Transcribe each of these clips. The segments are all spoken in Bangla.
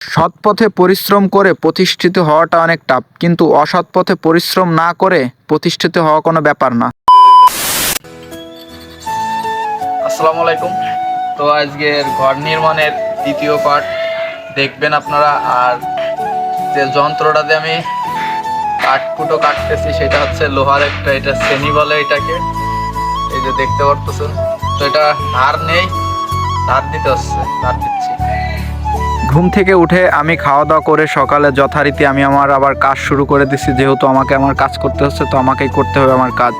সৎ পথে পরিশ্রম করে প্রতিষ্ঠিত হওয়াটা অনেক টাফ, কিন্তু অসৎ পথে পরিশ্রম না করে প্রতিষ্ঠিত হওয়া কোনো ব্যাপার না। আসসালামু আলাইকুম। তো আজকের ঘর নির্মাণের দ্বিতীয় পার্ট দেখবেন আপনারা, আর যে যন্ত্রটাতে আমি কাঠকুটো কাটতেছি সেটা হচ্ছে লোহার একটা, এটা শ্রেণি বলে এটাকে। এই যে দেখতে পারতেছেন। তো এটা ধার নেই, ধার দিতে হচ্ছে, ধার দিচ্ছি। ঘুম থেকে উঠে আমি খাওয়া দাওয়া করে সকালে যথারীতি আমি আমার আবার কাজ শুরু করে দিচ্ছি যেহেতু আমাকে আমার কাজ করতে হচ্ছে, তো আমাকেই করতে হবে আমার কাজ।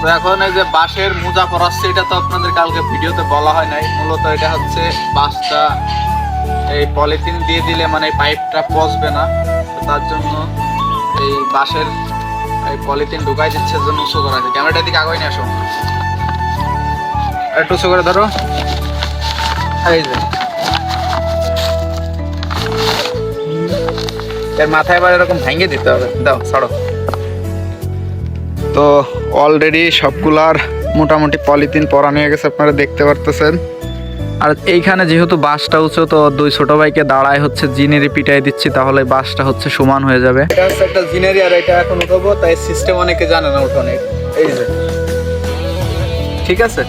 তো এখন এই যে বাঁশের মোজা পরাচ্ছে, এটা তো আপনাদের কালকে ভিডিওতে বলা হয় নাই। মূলত এটা হচ্ছে বাঁশটা এই পলিথিন দিয়ে দিলে মানে পাইপটা পচবে না। তার জন্য এই বাঁশের এই পলিথিন ঢুকাই দিচ্ছে জন্য উঁচু করা আছে। ক্যামেরাটা দিকে আগে নিয়ে আসো। একটু উঁচু করে ধরো। এই যে। এর মাথায় এবার এরকম ভেঙে দিতে হবে। দাও ছাড়ো তো অলরেডি সবগুলার মোটামুটি পলিথিন পরানো হয়ে গেছে আপনারা দেখতে পারতেছেন। আর এইখানে যেহেতু বাসটা উঁচু তো দুই ছোট ভাইকে দাঁড়ায় হচ্ছে জিনেরি পিটাই দিচ্ছি তাহলে বাসটা হচ্ছে সমান হয়ে যাবে। এটা হচ্ছে একটা জিনেরি আর এটা এখন উঠাবো তাই সিস্টেম অনেকে জানে না উঠানোর এই যে। ঠিক আছে?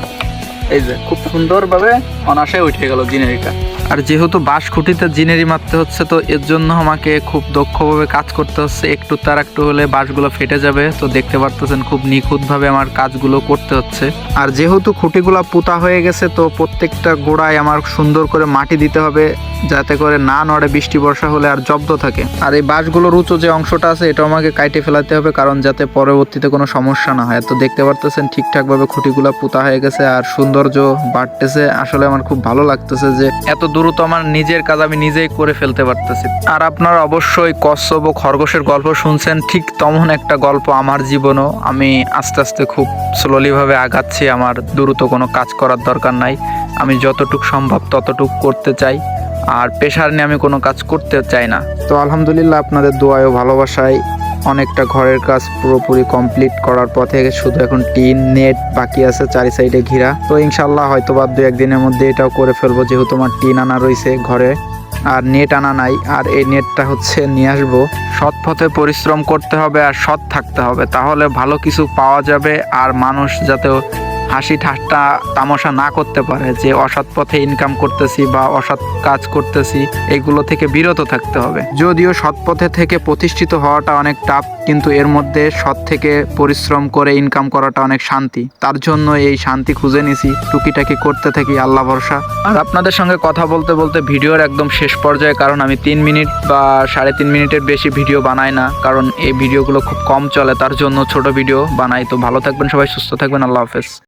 এই যে খুব সুন্দরভাবে অনাসে উঠে গেল জিনেরিটা। আর যেহেতু বাঁশ খুঁটিতে জিনেরি মারতে হচ্ছে, তো এর জন্য আমাকে খুব দক্ষভাবে কাজ করতে হচ্ছে। একটু তার একটু হলে বাঁশগুলো ফেটে যাবে, তো দেখতে পারতেছেন খুব নিখুঁতভাবে আমার কাজগুলো করতে হচ্ছে। আর যেহেতু খুঁটিগুলো পোতা হয়ে গেছে, তো প্রত্যেকটা গোড়ায় আমার সুন্দর করে মাটি দিতে হবে, যাতে করে না নড়ে বৃষ্টি, বর্ষা হলে আর জব্দ থাকে। আর এই বাঁশগুলোর উঁচু যে অংশটা আছে এটা আমাকে কাইটে ফেলাতে হবে, কারণ যাতে পরবর্তীতে কোনো সমস্যা না হয়। তো দেখতে পারতেছেন ঠিকঠাকভাবে খুঁটিগুলো পোতা হয়ে গেছে, আর সৌন্দর্য বাড়তেছে। আসলে আমার খুব ভালো লাগতেছে যে এত দ্রুত আমার নিজের কাজ আমি নিজেই করে ফেলতে পারতেছি। আর আপনারা অবশ্যই কচ্ছপ ও খরগোশের গল্প শুনছেন। ঠিক তেমন একটা গল্প আমার জীবনও আমি আস্তে আস্তে খুব স্লোলিভাবে আগাচ্ছি। আমার দ্রুত কোনো কাজ করার দরকার নাই। আমি যতটুক সম্ভব ততটুক করতে চাই। আর পেশার নিয়ে আমি কোনো কাজ করতে চাই না। তো আলহামদুলিল্লাহ আপনাদের দোয়ায় ও ভালোবাসায় অনেকটা ঘরের কাজ পুরোপুরি কমপ্লিট করার পথে শুধু এখন টিন, নেট বাকি আছে চারি সাইডে ঘিরা। তো ইনশাল্লাহ হয়তো বা দু একদিনের মধ্যে এটাও করে ফেলব, যেহেতু আমার টিন আনা রয়েছে ঘরে। আর নেট আনা নাই, আর এই নেটটা হচ্ছে নিয়ে আসব। সৎ পথে পরিশ্রম করতে হবে আর সৎ থাকতে হবে, তাহলে ভালো কিছু পাওয়া যাবে আর মানুষ যাতে হাসি ঠাট্টা তামাশা না করতে পারে, যে অসৎ পথে ইনকাম করতেছি বা অসৎ কাজ করতেছি, এগুলো থেকে বিরত থাকতে হবে। যদিও সৎ পথে থেকে প্রতিষ্ঠিত হওয়াটা অনেক টাফ কিন্তু এর মধ্যে সৎ থেকে পরিশ্রম করে ইনকাম করাটা অনেক শান্তি। তার জন্য এই শান্তি খুঁজে নিছি, টুকিটাকি করতে থাকি, আল্লাহ ভরসা। আর আপনাদের সঙ্গে কথা বলতে বলতে ভিডিওর একদম শেষ পর্যায়ে, কারণ আমি তিন মিনিট বা সাড়ে তিন মিনিটের বেশি ভিডিও বানাই না, কারণ এই ভিডিওগুলো খুব কম চলে, তার জন্য ছোট ভিডিও বানাই। তো ভালো থাকবেন সবাই, সুস্থ থাকবেন, আল্লাহ হাফেজ।